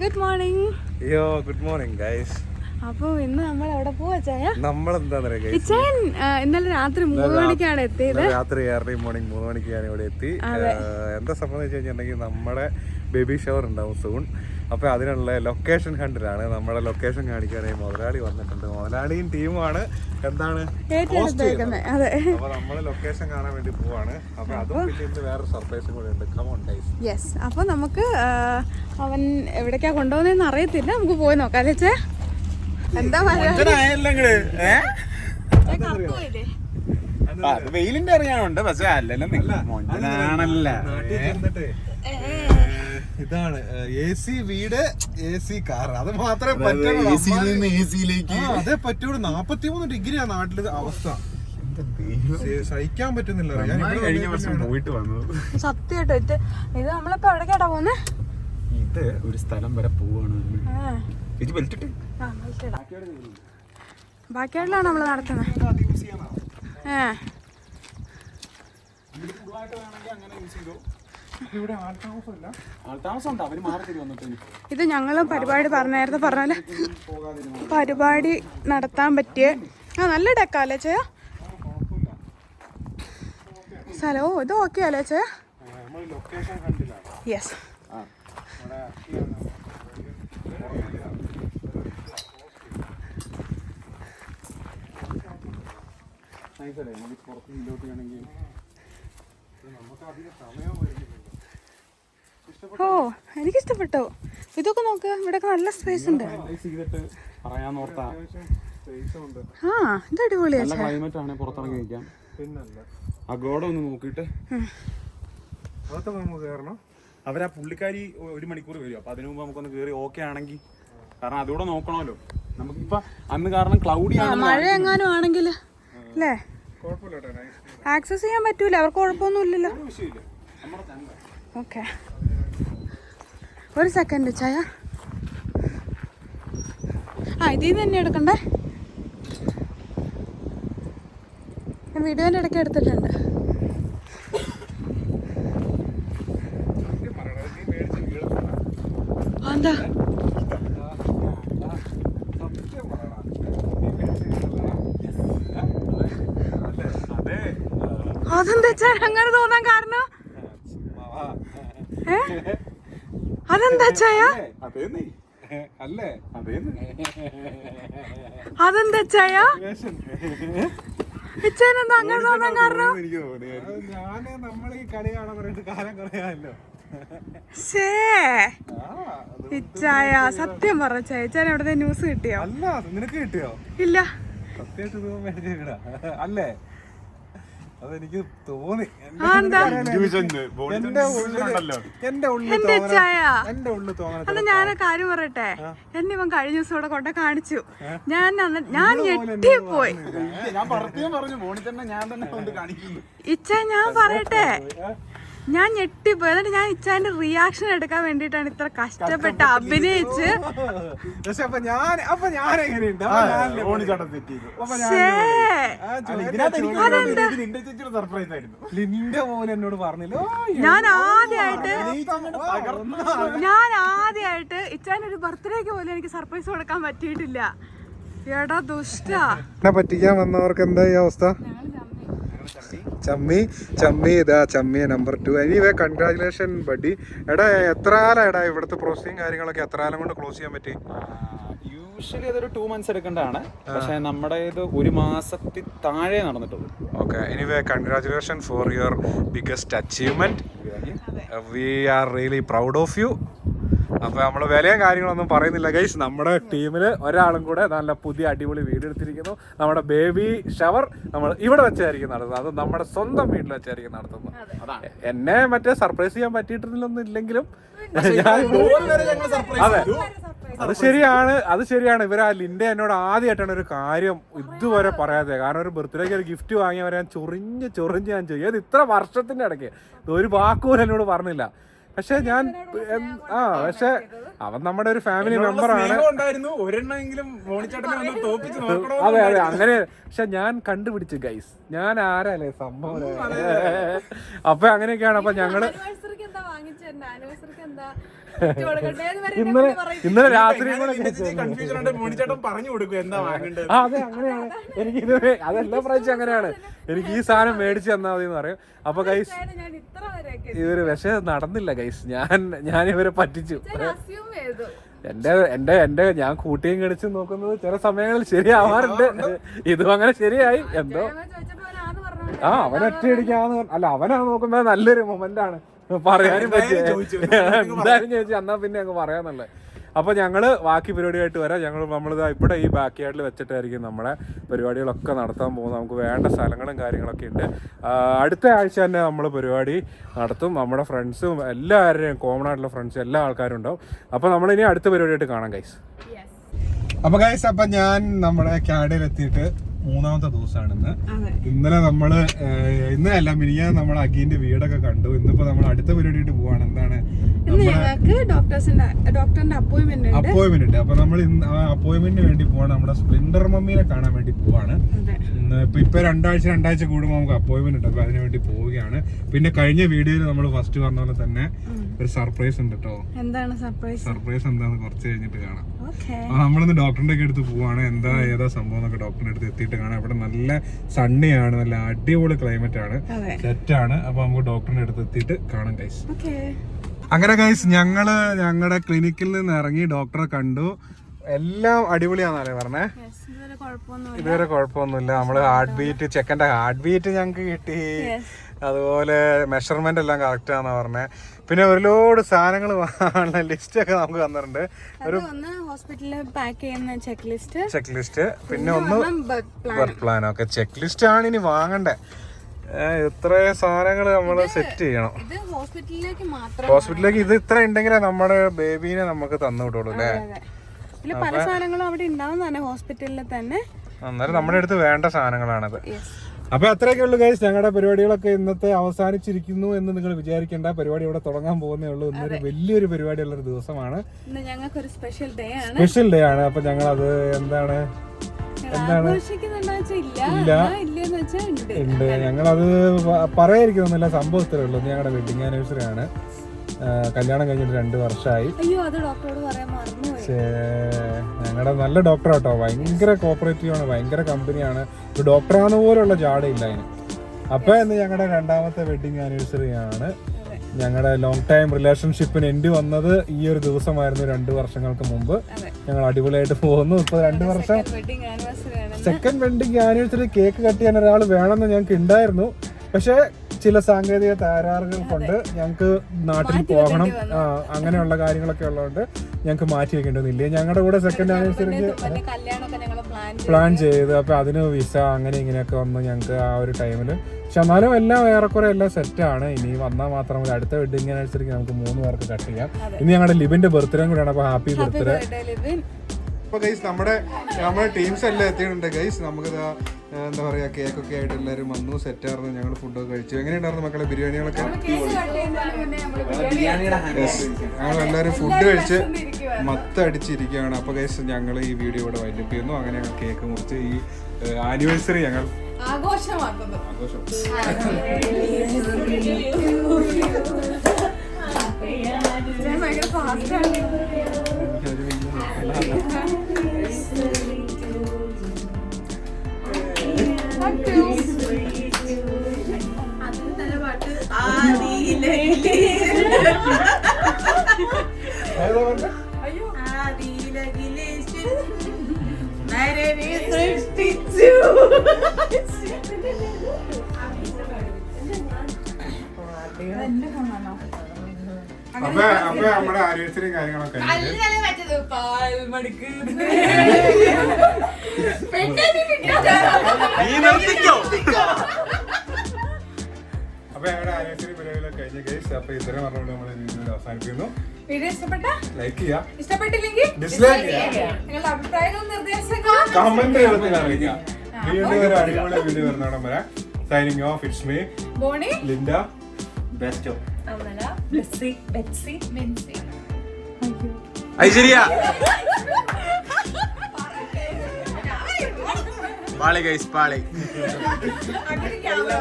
Good morning അയ്യോ good morning guys അപ്പോൾ ഇന്ന് നമ്മൾ എവിടെ പോവാ ചായ? നമ്മൾ എന്താ ഗൈസ് ഇച്ചായൻ ഇന്നലെ രാത്രി മൂന്ന് മണിക്കാണ് എത്തിയത്. രാത്രി ഏർലി മോർണിംഗ് മൂന്ന് മണിക്ക് ഞാൻ ഇവിടെ എത്തി. എന്താ സംഭവം വെച്ച് കഴിഞ്ഞിട്ടുണ്ടെങ്കിൽ നമ്മുടെ ബേബി ഷവർ ഉണ്ടാവും സൂൺ അപ്പൊ അതിനുള്ള ലൊക്കേഷൻ കണ്ടിട്ടാണ് നമ്മുടെ ലൊക്കേഷൻ കാണിക്കാനായി മുതലാളി വന്നിട്ടുണ്ട്. മുതലാളിയും ടീമുമാണ്. എന്താണ്? ഏറ്റെടുത്തേക്കുന്നത് അതെ. അപ്പൊ നമ്മൾ ലൊക്കേഷൻ കാണാൻ വേണ്ടി പോവാണ്. അപ്പോൾ അതും പിന്നെ വേറെ സർപ്രൈസും കൂടെ ഉണ്ട്. കമോൺ ഗൈസ് യെസ് അപ്പോൾ നമുക്ക് അവൻ എവിടേക്കാ കൊണ്ടുപോകുന്നതെന്ന് അറിയത്തില്ല. നമുക്ക് പോയി നോക്കാം അല്ലേ പറയുക എന്താ വെയിലിന്റെ അറിയാനുണ്ട്. പക്ഷെ അല്ലല്ലോ നിങ്ങളാണല്ലേ ഇതാണ്. എ സി വീട് എ സി കാർ അത് മാത്രമേ പറ്റുള്ളൂ അതേ പറ്റുള്ളൂ. നാപ്പത്തിമൂന്ന് ഡിഗ്രിയാ നാട്ടിലെ അവസ്ഥ. സഹിക്കാൻ പറ്റുന്നില്ല ഞാൻ ഇവിടെ കഴിഞ്ഞ വർഷം പിന്നെയാണ്. പോയിട്ട് വന്നു സത്യമായിട്ട്? ഇത് ഇത് നമ്മളിപ്പോ എവിടേക്കാട്ടാ പോന്നെ ഇത് ഒരു സ്ഥലം വരെ പോവാണ് ബാക്കിയായിട്ടാണ് നമ്മൾ നടത്തുന്നത് ഏ. ആൾത്താമസം ഇല്ല ഇത് ഞങ്ങളും പരിപാടി പറഞ്ഞ നേരത്തെ പറഞ്ഞ പരിപാടി നടത്താൻ പറ്റിയ ആ നല്ല ഡെക്കാലേ ചേ സ്ഥലവും ഇത് ഓക്കെ അല്ലേ ചേ നമ്മൾ ലൊക്കേഷൻ കണ്ടില്ല യെസ് നൈസല്ലേ നമുക്ക് പുറത്ത് നമുക്ക് അധികം സമയം വരുന്നില്ല. ഓ എനിക്ക് എനിക്കിഷ്ടപ്പെട്ടു. ഇതൊക്കെ നോക്ക് ഇവിടെ നല്ല സ്പേസ് ഉണ്ട്. ആ ഇത് അടിപൊളിയാ നല്ല ക്ലൈമറ്റ് ആണ് പുറത്തിറങ്ങി നിൽക്കാം. പിന്നല്ല. അഗോഡ ഒന്ന് നോക്കിയിട്ട്. അവരാ പുള്ളിക്കാരി ഒരു മണിക്കൂർ വരും അപ്പൊ അതിനു മുമ്പ് നമുക്കൊന്ന് കയറി ഓക്കെ ആണെങ്കിൽ കാരണം അതുകൂടെ നോക്കണമല്ലോ. നമുക്കിപ്പൊ അന്ന് കാരണം ക്ലൗഡി മഴ എങ്ങാനും ആണെങ്കിൽ അല്ലേ? ആക്സസ് ചെയ്യാൻ പറ്റൂല അവർക്ക് കുഴപ്പമൊന്നും ഇല്ലല്ലോ. വിഷയമില്ല. നമ്മുടെ ചങ്ക ഓക്കെ ഒരു സെക്കൻഡ് ചായ. ആ ഇതിൽ നിന്ന് തന്നെ എടുക്കണ്ടേ? ഞാൻ വീഡിയോന്റെ ഇടയ്ക്ക് എടുത്തിട്ടുണ്ട്. എന്താ അതെന്താ അങ്ങനെ തോന്നാൻ കാരണം? ഏ? അതെന്താ ചായ അല്ലേ? അതേന്ന്. അതെന്താ ചായ വേഷൻ അങ്ങനെ തോന്നാൻ കാരണം? ഞാൻ നമ്മൾ ഈ കളി കാണാൻ പറഞ്ഞിട്ട് കാലം കുറയാമല്ലോ ശേ ഇച്ചായ സത്യം പറഞ്ഞ ചായ ഇച്ചാൻ എവിടെ ന്യൂസ് കിട്ടിയോ? അല്ല നിനക്ക് കിട്ടിയോ? ഇല്ല. സത്യമായിട്ട് അല്ലേ? അതെനിക്ക് തോന്നി. എന്റെ ഉള്ളിൽ എന്റെ ഉള്ളിൽ തോന്നണ അത് ഞാൻ കാര്യം പറയട്ടെ? എന്നെ ഇവൻ കഴിഞ്ഞ ദിവസം ഇവിടെ കൊണ്ട് കാണിച്ചു. ഞാൻ ഞാൻ ഞെട്ടിപ്പോയി. ഞാൻ പ്രത്യേകം പറഞ്ഞു ബോണി ഞാൻ തന്നെ കൊണ്ട് കാണിക്കുന്നു ഇച്ച ഞാൻ പറയട്ടെ? ഞാൻ ഞെട്ടിപ്പോയി. എന്നിട്ട് ഞാൻ ഇച്ചാന്റെ റിയാക്ഷൻ എടുക്കാൻ വേണ്ടിട്ടാണ് ഇത്ര കഷ്ടപ്പെട്ട് അഭിനയിച്ച്. പക്ഷെ അപ്പൊ ഞാൻ അപ്പൊ ഞാൻ എങ്ങനെയുണ്ട് ലിന്റെ പോലെ. എന്നോട് പറഞ്ഞില്ല? ഞാൻ ആദ്യമായിട്ട് ഞാൻ ആദ്യമായിട്ട് ഒരു ബർത്ത്ഡേക്ക് പോലും എനിക്ക് സർപ്രൈസ് കൊടുക്കാൻ പറ്റിയിട്ടില്ല. എടാ ദുഷ്ട. പറ്റിക്കാൻ വന്നവർക്ക് എന്താ ഈ അവസ്ഥ? ചമ്മി ചമ്മി ഇതാ ചമ്മിയ number two anyway congratulation buddy എടാ എത്ര കാലം എടാ ഇവിടുത്തെ പ്രോസസ്സിങ് കാര്യങ്ങളൊക്കെ? എത്ര കാലം കൊണ്ട് ക്ലോസ് ചെയ്യാൻ പറ്റി? യൂഷ്വലി അതൊരു ടു മന്ത്സ് എടുക്കേണ്ടതാണ്. പക്ഷെ നമ്മുടെ ഇത് ഒരു മാസത്തിൽ താഴെ നടന്നിട്ടുള്ളൂ. Okay anyway congratulation for your biggest achievement we are really proud of you അപ്പോൾ നമ്മൾ വിലയും കാര്യങ്ങളൊന്നും പറയുന്നില്ല. ഗൈസ് നമ്മുടെ ടീമിൽ ഒരാളും കൂടെ നല്ല പുതിയ അടിപൊളി വീട് എടുത്തിരിക്കുന്നു. നമ്മുടെ ബേബി ഷവർ നമ്മൾ ഇവിടെ വെച്ചായിരിക്കും നടത്തുന്നത്. അത് നമ്മുടെ സ്വന്തം വീട്ടിൽ വെച്ചായിരിക്കും നടത്തുന്നത്. എന്നെ മറ്റേ സർപ്രൈസ് ചെയ്യാൻ പറ്റിയിട്ടില്ലൊന്നും ഇല്ലെങ്കിലും അതെ. അത് ശരിയാണ് അത് ശരിയാണ്. ഇവരാ ലിൻഡ ലിൻഡെ എന്നോട് ആദ്യമായിട്ടാണ് ഒരു കാര്യം ഇതുവരെ പറയാതെ കാരണം ഒരു ബർത്ത്ഡേക്ക് ഒരു ഗിഫ്റ്റ് വാങ്ങിയവരെ ഞാൻ ചൊറിഞ്ഞ് ചൊറിഞ്ഞ് ഞാൻ ചെയ്യും. അത് ഇത്ര വർഷത്തിന്റെ ഇടയ്ക്ക്? ഒരു വാക്കുപോലും എന്നോട് പറഞ്ഞില്ല. പക്ഷെ ഞാൻ എം- ആ പക്ഷെ അവൻ നമ്മുടെ ഒരു ഫാമിലി മെമ്പർ ആണ്. സ്നേഹം ഉണ്ടായിരുന്നു. ഒരെണ്ണമെങ്കിലും മോണിച്ചേട്ടനെ ഒന്ന് തോപ്പിച്ച് നോക്കണോ അതെ അതെ അങ്ങനെ. പക്ഷെ ഞാൻ കണ്ടുപിടിച്ചു ഗൈസ് ഞാൻ ആരല്ലേ? സംഭവം അപ്പൊ അങ്ങനെയൊക്കെയാണ്. അപ്പൊ ഞങ്ങൾ ആനിവേഴ്സറിക്ക് എന്താ ആനിവേഴ്സറിക്ക് എന്താ? ഇന്നലെ ഇന്നലെ രാത്രി കൺഫ്യൂഷൻ ഉണ്ട്. മോണിച്ചേട്ടൻ പറഞ്ഞു കൊടുക്കും എന്താ വാങ്ങേണ്ടത്. അതെ അങ്ങനെയാണ്. എനിക്ക് ഇത് അതെല്ലാം പ്രാവശ്യം അങ്ങനെയാണ്. എനിക്ക് ഈ സാധനം മേടിച്ച് തന്നാൽ മതി എന്ന് പറയും. അപ്പൊ ഗൈസ് ഇവർ പക്ഷെ നടന്നില്ല ഗൈസ് ഞാൻ ഞാൻ ഇവരെ പറ്റിച്ചു. എന്റെ എന്റെ എന്റെ ഞാൻ കൂട്ടിയും കണിച്ച് നോക്കുന്നത് ചില സമയങ്ങളിൽ ശരിയാവാറുണ്ട്. ഇതും അങ്ങനെ ശരിയായി. എന്തോ? ആ അവൻ ഒറ്റയടിക്കാന്ന് അല്ല അവനാ നോക്കുമ്പോ നല്ലൊരു മൊമെന്റ് ആണ്. പറയാനും പറ്റിയ എന്തായാലും ചോദിച്ചു. എന്നാ പിന്നെ അങ്ങ് പറയാന്നുള്ളത് അപ്പൊ ഞങ്ങൾ ബാക്കി പരിപാടിയായിട്ട് വരാം. ഞങ്ങൾ നമ്മളിതാ ഇവിടെ ഈ ബാക്ക് യാർഡിൽ വെച്ചിട്ടായിരിക്കും നമ്മളെ പരിപാടികളൊക്കെ നടത്താൻ പോകുന്നത്. നമുക്ക് വേണ്ട സ്ഥലങ്ങളും കാര്യങ്ങളൊക്കെ ഉണ്ട്. അടുത്ത ആഴ്ച തന്നെ നമ്മൾ പരിപാടി നടത്തും. നമ്മുടെ ഫ്രണ്ട്സും എല്ലാവരുടെയും കോമൺ ആയിട്ടുള്ള ഫ്രണ്ട്സും എല്ലാ ആൾക്കാരും ഉണ്ടാവും. അപ്പൊ ഇനി അടുത്ത പരിപാടിയായിട്ട് കാണാം ഗൈസ് അപ്പൊ ഗൈസ് അപ്പൊ ഞാൻ നമ്മുടെ കാഡിലെത്തിയിട്ട് എത്തിയിട്ട് മൂന്നാമത്തെ ദിവസമാണ് ഇന്ന് ഇന്നലെ നമ്മൾ ഇന്ന് അല്ല മിനിയാ നമ്മൾ അഖീന്റെ വീടൊക്കെ കണ്ടു. ഇന്നിപ്പോ നമ്മൾ അടുത്ത പരിപാടിയായിട്ട് പോവാണ്. എന്താണ് അപ്പോയിന്റ്മെന്റ് ഉണ്ട്. അപ്പൊ നമ്മൾ അപ്പോയിന്റ്മെന്റിന് വേണ്ടി പോവാണ്. നമ്മുടെ സ്പ്ലിൻഡർ മമ്മീനെ കാണാൻ വേണ്ടി പോവാണ്. ഇപ്പൊ ഇപ്പൊ രണ്ടാഴ്ച രണ്ടാഴ്ച കൂടുമ്പോൾ നമുക്ക് അപ്പോയിന്റ്മെന്റ് ഉണ്ട്. അപ്പൊ അതിനു വേണ്ടി പോവുകയാണ്. പിന്നെ കഴിഞ്ഞ വീഡിയോയിൽ നമ്മൾ ഫസ്റ്റ് പറഞ്ഞ പോലെ തന്നെ ഒരു സർപ്രൈസ് ഉണ്ട് കേട്ടോ എന്താണ് സർപ്രൈസ്? സർപ്രൈസ് എന്താന്ന് കുറച്ച് കഴിഞ്ഞിട്ട് കാണാം. നമ്മളിന്ന് ഡോക്ടറിന്റെ ഒക്കെ അടുത്ത് പോവാണ്. എന്താ ഏതാ സംഭവം എന്നൊക്കെ ഡോക്ടറിന്റെ അടുത്ത് എത്തിയിട്ട് കാണാം. ഇവിടെ നല്ല സണ്ണിയാണ് നല്ല അടിപൊളി ക്ലൈമറ്റ് ആണ്. സെറ്റ് ആണ്. അപ്പൊ നമുക്ക് ഡോക്ടറിന്റെ അടുത്ത് എത്തിയിട്ട് കാണാം ഗൈസ് അങ്ങനെ ഗൈസ് ഞങ്ങൾ ഞങ്ങളുടെ ക്ലിനിക്കിൽ നിന്ന് ഇറങ്ങി ഡോക്ടറെ കണ്ടു. എല്ലാം അടിപൊളിയാന്നല്ലേ പറഞ്ഞേ? ഇതുവരെ കുഴപ്പമൊന്നുമില്ല. നമ്മൾ ഹാർട്ട് ബീറ്റ് ചെക്കന്റെ ഹാർട്ട് ബീറ്റ് ഞങ്ങൾക്ക് കിട്ടി. അതുപോലെ മെഷർമെന്റ് എല്ലാം കറക്റ്റ് ആണെന്ന് പറഞ്ഞത് പിന്നെ ഒരുപാട് സാധനങ്ങൾ വാങ്ങാനുള്ള ലിസ്റ്റ് ഒക്കെ നമുക്ക് തന്നിട്ടുണ്ട്. ഒരു ഹോസ്പിറ്റലിൽ പാക്ക് ചെയ്യുന്ന ചെക്ക് ലിസ്റ്റ് ചെക്ക് ലിസ്റ്റ് പിന്നെ ഒന്ന് പ്ലാൻ വർക്ക് പ്ലാൻ ഒക്കെ ചെക്ക് ലിസ്റ്റ് ആണ് ഇനി വാങ്ങണ്ടേ. ഇത്രയും ഇത്ര സാധനങ്ങൾ നമ്മൾ സെറ്റ് ചെയ്യണം. ഹോസ്പിറ്റലിലേക്ക് ഇത് ഇത്ര ഉണ്ടെങ്കിലേ നമ്മുടെ ബേബീനെ നമുക്ക് തന്നു വിട്ടുള്ളൂ അല്ലേ? പല സാധനങ്ങളും അവിടെ ഉണ്ടാവുന്നതാണ് ഹോസ്പിറ്റലിൽ തന്നെ. അന്നേരം നമ്മുടെ അടുത്ത് വേണ്ട സാധനങ്ങളാണത്. അപ്പൊ അത്രയൊക്കെ ഉള്ളു ഗൈസ് ഞങ്ങളുടെ പരിപാടികളൊക്കെ ഇന്നത്തെ അവസാനിച്ചിരിക്കുന്നു എന്ന് നിങ്ങൾ വിചാരിക്കേണ്ട. പരിപാടി ഇവിടെ തുടങ്ങാൻ പോകുന്നേ ഉള്ളൂ. ഇന്നൊരു വലിയൊരു പരിപാടിയുള്ള ഒരു ദിവസമാണ്. ഞങ്ങൾക്ക് ഒരു സ്പെഷ്യൽ ഡേ ആണ്. സ്പെഷ്യൽ ഡേ ആണ്. അപ്പൊ എന്താണ്? ഞങ്ങൾ അത് എന്താണ് വെച്ചാൽ ഉണ്ട്. ഞങ്ങളത് പ- പറയാതിരിക്കുന്നൊന്നുമില്ല. സംഭവത്തിലേ ഉള്ളൂ. ഞങ്ങളുടെ വെഡിങ് ആനിവേഴ്സറി ആണ്. കല്യാണം കഴിഞ്ഞിട്ട് രണ്ട് വർഷമായി അയ്യോ അത് ഡോക്ടറോട് പറയാൻ മറന്നു ഞങ്ങളുടെ നല്ല ഡോക്ടർ കേട്ടോ ഭയങ്കര കോപ്പറേറ്റീവ് ആണ് ഭയങ്കര കമ്പനിയാണ് ഒരു ഡോക്ടറാണ് പോലുള്ള ജാടയില്ല അതിന്. അപ്പൊ ഇന്ന് ഞങ്ങളുടെ രണ്ടാമത്തെ വെഡിങ് ആനിവേഴ്സറി ആണ്. ഞങ്ങളുടെ ലോങ് ടൈം റിലേഷൻഷിപ്പിന് എൻഡ് വന്നത് ഈ ഒരു ദിവസമായിരുന്നു രണ്ട് വർഷങ്ങൾക്ക് മുമ്പ്. ഞങ്ങൾ അടിപൊളിയായിട്ട് പോകുന്നു. ഇപ്പൊ രണ്ട് വർഷം second wedding anniversary cake cut ചെയ്യാൻ ഒരാൾ വേണമെന്ന് ഞങ്ങൾക്ക് ഉണ്ടായിരുന്നു പക്ഷേ ചില സാങ്കേതിക തകരാറുകൾ കൊണ്ട് ഞങ്ങൾക്ക് നാട്ടിൽ പോകണം. അങ്ങനെയുള്ള കാര്യങ്ങളൊക്കെ ഉള്ളതുകൊണ്ട് ഞങ്ങൾക്ക് മാറ്റി വെക്കേണ്ടതില്ല. ഞങ്ങളുടെ കൂടെ സെക്കൻഡ് ആനിവേഴ്സറിക്ക് പ്ലാൻ ചെയ്ത്. അപ്പൊ അതിന് വിസ അങ്ങനെ ഇങ്ങനെയൊക്കെ വന്ന് ഞങ്ങൾക്ക് ആ ഒരു ടൈമിൽ പക്ഷെ എന്നാലും എല്ലാം ഏറെക്കുറെ എല്ലാം സെറ്റാണ് ഇനി വന്നാൽ മാത്രം മതി. അടുത്ത വെഡിങ് ആനിവേഴ്സറിക്ക് നമുക്ക് മൂന്ന് പേർക്ക് കട്ട് ചെയ്യാം. ഇനി ഞങ്ങളുടെ ലിബിന്റെ ബർത്ത്ഡേയും കൂടെയാണ്. അപ്പൊ ഹാപ്പി ബർത്ത്ഡേ ബർത്ത്ഡേ ലിവിൻ അപ്പൊ ഗൈസ് നമ്മുടെ നമ്മുടെ ടീംസ് എല്ലാം എത്തിയിട്ടുണ്ട്. ഗൈസ് നമുക്ക് എന്താ പറയുക കേക്ക് ഒക്കെ ആയിട്ട് എല്ലാവരും വന്നു സെറ്റായിരുന്നു ഞങ്ങൾ ഫുഡൊക്കെ കഴിച്ചു. എങ്ങനെയുണ്ടായിരുന്നു മക്കളെ ബിരിയാണികളൊക്കെ? ഞങ്ങൾ എല്ലാവരും ഫുഡ് കഴിച്ച് മത്തടിച്ചിരിക്കുകയാണ്. അപ്പോൾ ഗൈസ് ഞങ്ങൾ ഈ വീഡിയോ ഇവിടെ വൈൻഡപ്പ് ചെയ്യുന്നു. അങ്ങനെ ഞങ്ങൾ കേക്ക് മുറിച്ച് ഈ ആനിവേഴ്സറി ഞങ്ങൾ ആഘോഷമാക്കുന്നു. ആഘോഷം. അപ്പൊ അപ്പൊ നമ്മുടെ ആരോഗ്യത്തിനും കാര്യങ്ങളൊക്കെ കഴിഞ്ഞിട്ട് നീ നിർത്തിക്കോ? അപ്പൊ ഞങ്ങളുടെ ആരോഗ്യത്തിന് പരിപാടികളൊക്കെ കഴിഞ്ഞ കേസ് അപ്പൊ ഇത്രയും പറഞ്ഞുകൊണ്ട് നമ്മൾ വീഡിയോ അവസാനിപ്പിക്കുന്നു. വീഡിയോ ഇഷ്ടപ്പെട്ട? ലൈക്ക് ചെയ്യാം. ഇഷ്ടപ്പെട്ടില്ലെങ്കിൽ ഡിസ്ലൈക്ക് ചെയ്യാം. നിങ്ങളുടെ അഭിപ്രായങ്ങളും നിർദ്ദേശങ്ങളും കമന്റ് അറിയിക്കാം വീണ്ടും ഒരു അടിപൊളി വീഡിയോ വരുന്നോടം വരെ. Signing off it's me Bony? Linda. Besto Amala. Blessy Betsy. Mensy. Aishwarya. പാളി ഗൈസ് പാളി. അങ്ങനെ ക്യാമറ